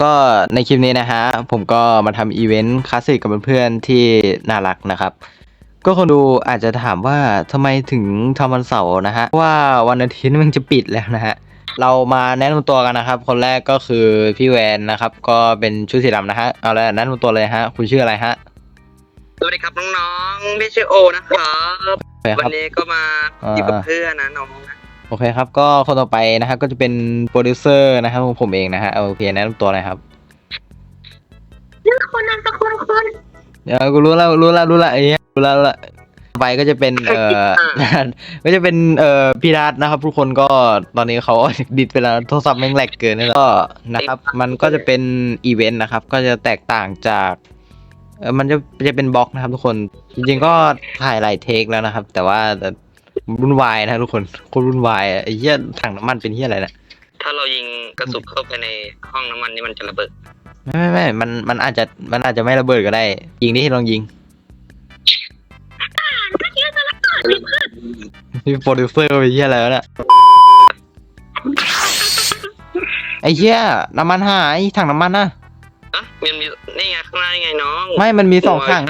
ก็ในคลิปนี้นะฮะ ผมก็มาทำอีเวนต์คลาสสิกกับเพื่อนๆที่น่ารักนะครับ ก็คนดูอาจจะถามว่าทำไมถึงทำวันเสาร์นะฮะเพราะว่าวันอาทิตย์มันจะปิดแล้วนะฮะ เรามาแนะนำตัวกันนะครับ คนแรกก็คือพี่แวนนะครับ ก็เป็นชุดสีดำนะฮะ เอาละแนะนำตัวเลยฮะ คุณชื่ออะไรฮะ สวัสดีครับน้องๆพี่ชื่อโอนะครับโอเควัครับนนี้ก็มาอยู่กับเพื่อนนะน้องนะ โอเคครับ ก็คนต่อไปนะครับก็จะเป็นโปรดิวเซอร์นะครับของผมเองนะฮะเอาโอเคแนะนำตัวเลยครับนี่คนนามสกุลคนเดี๋ยวกูรู้แล้วรู้แล้วรู้แล้วไอ้เหี้ยรู้แล้วรู้แล้วต่อไปก็จะเป็นเอ่อ ก็จะเป็นเอ่อพี่รัตนะครับ ทุกคนก็ตอนนี้เขา ดิดไปแล้วโทรศัพท์แม่งแหลกเกินแล้วก็นะครับ มันก็จะเป็นอีเวนต์นะครับ ก็จะแตกต่างจากเออมันจะจะเป็นบล็อกนะครับ ทุกคนจริงๆก็ถ่ายหลายเทคแล้วนะครับ แต่ว่าแต่ วุ่นวายนะทุกคนโคตรวุ่นวายอะไอ้เหี้ยถังน้ำมันเป็นเหี้ยอะไรนะถ้าเรายิงกระสุนเข้าไปในห้องน้ำมันนี่มันจะระเบิด ไม่ไม่ไม่มันมันอาจจะมันอาจจะไม่ระเบิดก็ได้ ยิงดิลองยิงก็เยอะจะละเกิดเลยนี่โปรดิวเซอร์ไปเหี้ยอะไรวะเนี่ยไอ้เหี้ยน้ำมันหายถังน้ำมันนะอะมันมีนี่ไงข้างหน้านี่ไงน้องไม่มันมีสองถัง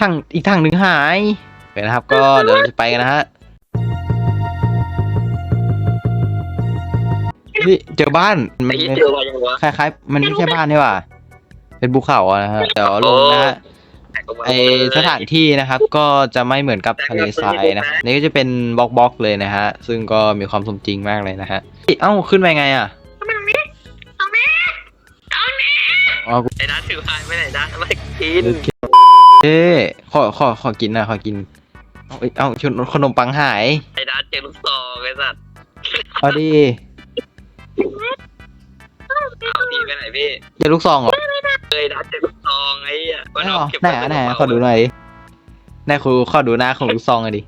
ถังอีกถังหนึ่งหายโอเคนะครับ ก็เดี๋ยวเราจะไปกันนะฮะ นี่เจอบ้านมัไอ้นยี่เจอว่ายังวะคล้ายๆ มันไม่ใช่บ้านนี่หว่า เป็นภูเขาอะนะฮะเดี๋ยวลงนะฮะไอสถานที่นะครับก็จะไม่เหมือนกับทะเลทรายนะครับนี่ก็จะเป็นบล็อกบล็อกๆเลยนะฮะ ซึ่งก็มีความสมจริงมากเลยนะฮะเอ้าขึ้นไปไงอะมันนี้เอาแม่เอาแม่อ๋อกูไอ้ด้าถือพายไม่ไหนด้าไม่กินเอ๊ะขอขอขอกินนะขอกินเอาเอ้ยเอาชุดขนมปังหายไอ้ด้าเจอลูกซองไอ้สัตว์เอาดี เอาพี่ไปไหนพี่เจอลูกซองเหรอเอ้ยด้าเจอลูกซองไอ้อะไม่หรอไหนอะไหนอะขอดูหน่อยดิไหนครูขอดูหน้าของลูกซองหน่อยดิ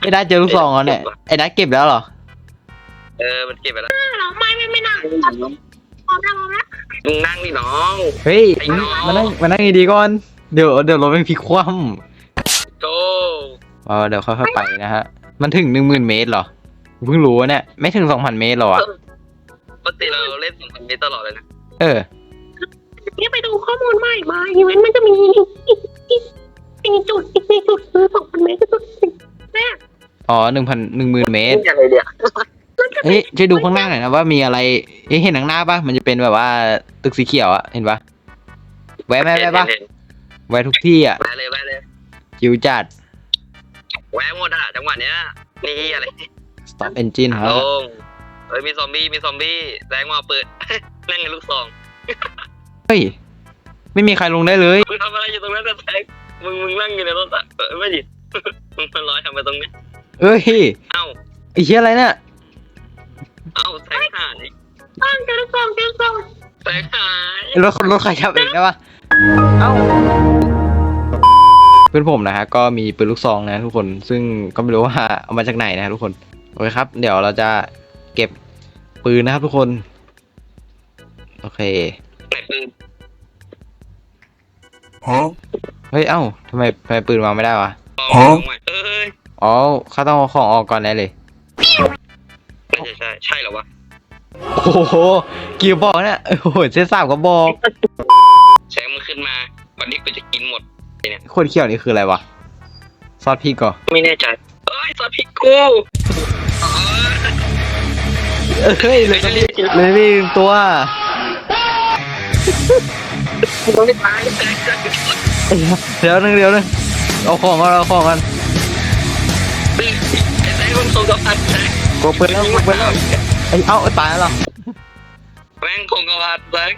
ไอ้ด้าเจอลูกซองเหรอเนี่ยไอ้ด้าเก็บแล้วเหรอเออมันเก็บไปแล้วเราไม่ไม่ไม่นั่งพร้อมแล้วพร้อมแล้วมึงนั่งดิน้องเฮ้ยไอ้น้องมานั่งมานั่งดีๆก่อนเดี๋ยวเดี๋ยวรถมันพลิกคว่ำโก้เออเดี๋ยวค่อยๆไปนะฮะ มันถึงหนึ่งหมื่นเมตรเหรอเพิ่งรู้ว่าเนี่ยไม่ถึงสองพันเมตรหรอวะ ปกติเราเล่นสองพันเมตรตลอดเลยนะเออนี่ไปดูข้อมูลใหม่มาอีเวนต์มันจะมีอีกอีกอีกจุดอีกจุดคือสองพันเมตรจุดแรกอ๋อหนึ่งพันหนึ่งหมื่นเมตร อะไรเดียวเฮ้ยช่วยดูข้างหน้าหน่อยนะว่ามีอะไรเฮ้ยเห็นข้างหน้าปะมันจะเป็นแบบว่าตึกสีเขียวอะเห็นปะแวะไหมแวะปะเห็นแวะทุกที่อะๆแวะเลยแวะเลยจิวจัด แวะหมดอะจังหวะเนี้ยนี่อะไร stop engine ฮะลง เอ้ยมีซอมบี้มีซอมบี้แรงมาเปิดเล่นกับลูกซองเฮ้ย ไม่มีใครลงได้เลย มึงทำอะไรอยู่ตรงนั้นแต่แทงมึงมึงนั่งอยู่ในรถอะเออไม่ดิ มึงมันลอยทำไปตรงนี้ เอ้ยเอ้าไอ้เหี้ยอะไรเนี่ยเอ้าแทงหายตั้งเจอสองเจอสองแทงหายรถรถใครขับเองได้ปะเอ้าเพื่อนผมนะฮะก็มีปืนลูกซองนะทุกคนซึ่งก็ไม่รู้ว่าเอามาจากไหนนะทุกคนโอเคครับ เดี๋ยวเราจะ เก็บปืนนะครับทุกคน โอเคไหนปืนเฮ้ยเอ้าทำไมทำไมปืนวางไม่ได้วะซองใหม่เอ้ยอ๋อเขาต้องเอาของออกก่อนแน่เลยไม่ใช่ใช่ใช่เหรอวะโอ้โหกี่บอกเนี่ยโอ้โหเซตสามก็บอกแสงมันขึ้นมาวันนี้กูจะกินหมดคนเขียวนี่คืออะไรวะซอสพริกก่อไม่แน่ใจเอ้ยซอสพริกกู เฮ้ยเลยก็เลยนี่ตัวกูไม่ตายเดี๋ยวนึงเดี๋ยวนึงเอาของก่อนเอาของก่อนไอ้แทงมันคงกระพันแทงกดปืนแล้วกดปืนแล้วไอ้เอ้าตายแล้วแม่งคงกระพันแทง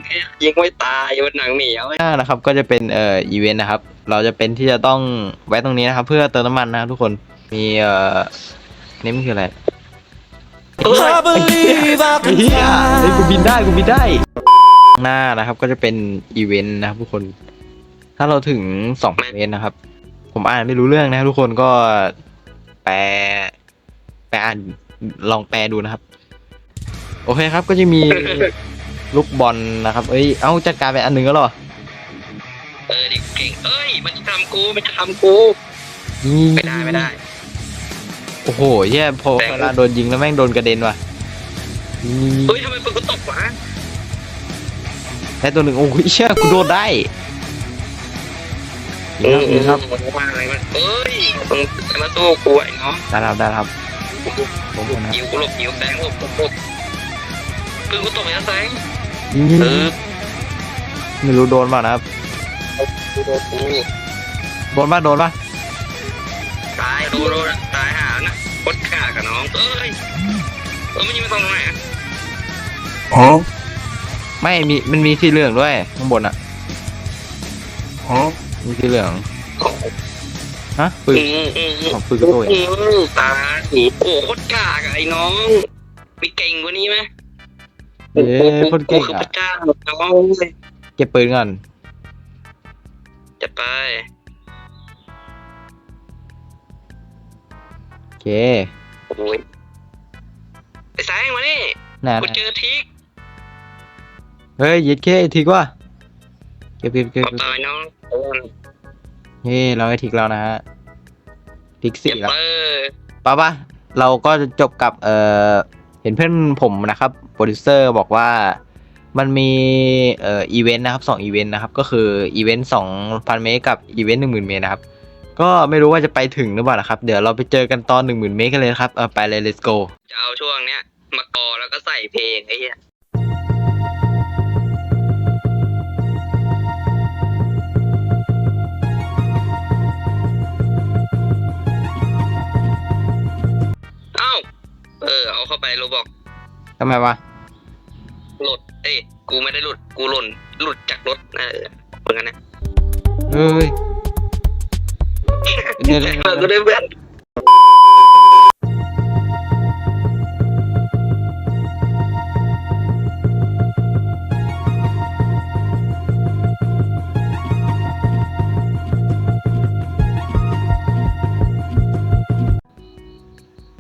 ยิงไม่ตายมันหนังเหนียวน้านะครับก็จะเป็นเอ่ออีเวนต์นะครับ เราจะเป็นที่จะต้องแวะตรงนี้นะครับ เพื่อเติมน้ำมันนะทุกคนมีเอ่อนี่มันคืออะไร I believe I ไอ้ can เหี้ยไอ้ย fly. กูบินได้กูบินได้ หน้านะครับก็จะเป็นอีเวนต์นะครับทุกคน ถ้าเราถึงสองเมตรนะครับ ผมอ่านไม่รู้เรื่องนะครับทุกคนก็แปลแปลอ่านลองแปลดูนะครับ โอเคครับก็จะมีลูกบอลนะครับ เอ้ย เอ้าจัดการไปอันหนึ่งแล้วเหรอ เออเด็กเก่ง เอ้ย มันจะทำกู มันจะทำกูนี่ไม่ได้ไม่ได้ โอ้โหแย่พอแปลงเวลาโดนยิงแล้วแม่งโดนกระเด็นว่ะนี่เฮ้ยทำไมปืนกูตกวะได้ตัวหนึ่งโอ้ยเชี่ยกูโดนได้เอนี่ครับอมันว่าอะไรมันเอ้ยมึงจะมาสู้กูไอ้น้องได้ครับได้ครับผมนะยิวกูหลบยิวแซงหลบหลบหลบคือกูตกไปแล้วแซงยิงเออไม่รู้โดนเปล่านะครับกูโดนกูโดนป่ะโดนป่ะตายโดนโดน องเอ้ยเออมันยิงมาตรงไหนอะไม่มีมันมีสีเหลืองด้วยข้างบนอะมีสีเหลืองฮะปืนอืมอืมอืมของปืนกระโดดอืมตายโอ้โหโคตรกากอะไอ้น้องมีเก่งกว่านี้ไหมเย้คนเก่งคือพอะระเจ้าน้องเลยเก็บปืนก่อนจะไปโอเค โอ้ยไอ้แซงมานี่น่ากูเจอทิกเฮ้ยยิดเคทีกว่าเก็บเก็บเก็บขอบตายน้องเฮ้เราได้ทิกแล้วนะฮะทิกเจ็สี่บแล้วเออป่ะป่ะเราก็จะจบกับเออเห็นเพื่อนผมนะครับโปรดิวเซอร์บอกว่ามันมีเอ่ออีเวนต์นะครับสองอีเวนต์นะครับ ก็คืออีเวนต์สองพันเมตรกับอีเวนต์หนึ่งหมื่นเมตรนะครับ ก็ไม่รู้ว่าจะไปถึงหรือเปล่านะครับ เดี๋ยวเราไปเจอกันตอนหนึ่งหมื่นเมตรกันเลยนะครับ เออไปเลย let's go จะเอาช่วงเนี้ย มากอแล้วก็ใส่เพลงไอ้เหี้ยเอ้า เออ เอาเข้าไปโรบอกทำไมวะหลุด เอ้ย กูไม่ได้หลุด กูหล่น หลุดจากรถเออเหมือนกันนะ เฮ้ย เดี๋ยวเดี๋ยวเออเดี๋ยวก็ได้เพื่อน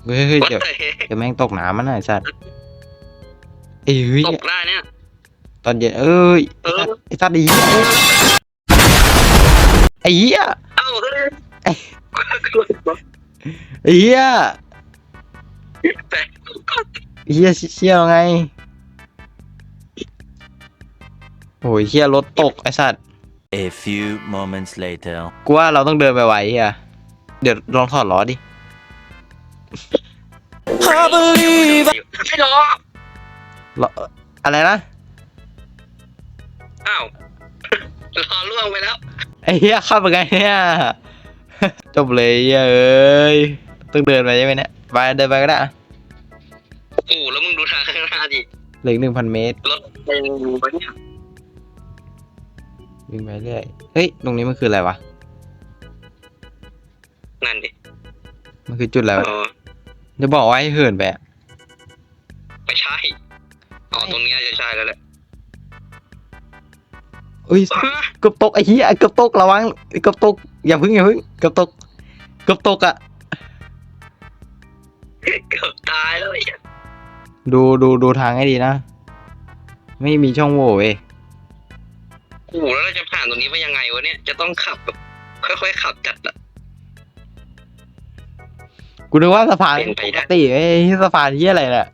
เฮ้ยเฮ้ยเดี๋ยวเดี๋ยวแม่งตกน้ำมันน่ะไอ้สัตว์เอ้ยตกได้เนี่ย ตอนเย็นเอ้ยเออไอ้สัตว์ไอ้เหี้ยไอ้เหี้ยเอ้าเฮ้ย ไอ้เหี้ยแต่ไอ้เหี้ยเชี่ยวไงโอ้ยเชี่ยรถตกไอ้สัตว์ A few moments later. กูว่าเราต้องเดินไปไวๆเฮียเดี๋ยวลองถอดล้อดิ I believe ไม่รอล้ออะไรนะ อ้าวรอล่วงไปแล้ว ไอ้เหี้ยเข้าไปไงเนี่ย จบเลยเหี้ยเอ้ยต้องเดินไปใช่ไหมเนี่ยไปเดินไปก็ได้อะโอ้โหแล้วมึงดูทางข้างหน้าดิเหลือหนึ่งพันเมตรรถเป็นอยู่ปะเนี่ยวิ่งไปเรื่อยเฮ้ยตรงนี้มันคืออะไรวะนั่นดิมันคือจุดอะไรวะอ๋อจะบอกว่าให้เหินไปอะไม่ใช่อ๋อตรงนี้น่าจะใช่แล้วแหละเอ้ยเกือบตกไอ้เหี้ยเกือบตกระวังเกือบตก อย่าพึ่งอย่าพึ่งเกือบตกเกือบตกอะเกือบตายแล้วไอ้เหี้ยดูดูดูทางให้ดีนะ ไม่มีช่องโหว่เว้ยโอ้โหแล้วเราจะผ่านตรงนี้ไปยังไงวะเนี่ย จะต้องขับแบบค่อยๆขับจัดอะ กูนึกว่าสะพานเป็นไปปได้ กติไอ้ยสะพานที่อะไรน่ะ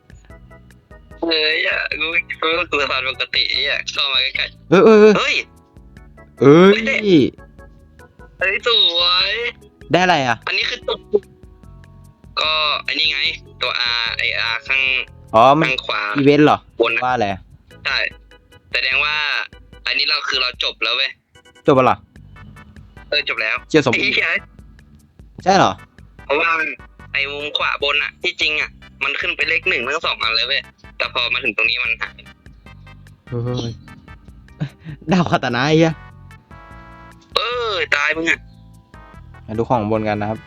เฮ้ยอะกูคิดว่าคือสะพานปกติไอ้เหี้ยเข้ามาใกล้เออเออเออๆเฮ้ย เอ้ยเฮ้ยสวย ได้อะไรอะ อันนี้คือตัวก็อันนี้ไง ตัว R ไอ R ข้างอ๋อ มันข้างขวาอีเวนต์เหรอบนนะว่าอะไรใช่แสดงว่า อันนี้เราคือเราจบแล้วเว้ยจบปะล่ะเออจบแล้วเชี่ยสมไอ้บูรณ์เหี้ยใช่เหรอ เพราะว่าไอ้มุมขวาบนอะ ที่จริงอะ มันขึ้นไปเลขหนึ่งทั้งสองอันเลยเว้ยแต่พอมาถึงตรงนี้มันหายเฮ้ยดาวคาตานะไอ้เหี้ย เออ ตายมึงอะมาดูของบนกันนะครับ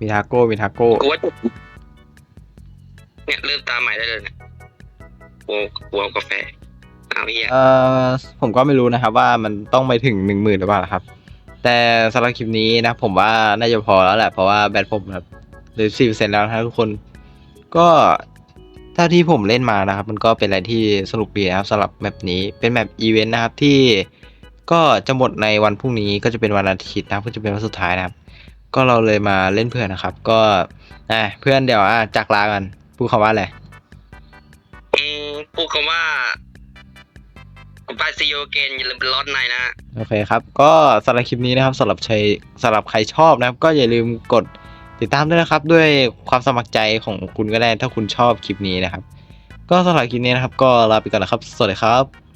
มีทาโก้ มีทาโก้ กูว่าจบเนี่ยเริ่มตามใหม่ได้เลยเนี่ยโอ้โหกาแฟเอาเหี้ยเอ่อ ผมก็ไม่รู้นะครับ ว่ามันต้องไปถึงหนึ่งหมื่นหรือเปล่านะครับ แต่สำหรับคลิปนี้นะ ผมว่าน่าจะพอแล้วแหละ เพราะว่าแบตผมครับเหลือสี่เปอร์เซ็นต์แล้วนะครับทุกคน ก็ ถ้าที่ผมเล่นมานะครับ มันก็เป็นอะไรที่สนุกดีนะครับสำหรับแมปนี้เป็นแมปอีเวนต์นะครับที่ก็จะหมดในวันพรุ่งนี้ก็จะเป็นวันอาทิตย์นะครับก็จะเป็นวันสุดท้ายนะครับ ก็เราเลยมาเล่นเพื่อนนะครับ ก็อะเพื่อนเดี๋ยวอะจากลากันพูดคำว่าอะไรอืมพูดคำว่าไปซีโอเกนอย่าลืมเป็นล็อตในนะโอเคครับ ก็สำหรับคลิปนี้นะครับสำหรับใครสำหรับใครชอบนะครับ ก็อย่าลืมกด ติดตามด้วยนะครับด้วยความสมัครใจของคุณก็ได้ถ้าคุณชอบคลิปนี้นะครับ ก็สำหรับคลิปนี้นะครับ ก็ลาไปก่อนนะครับ สวัสดีครับ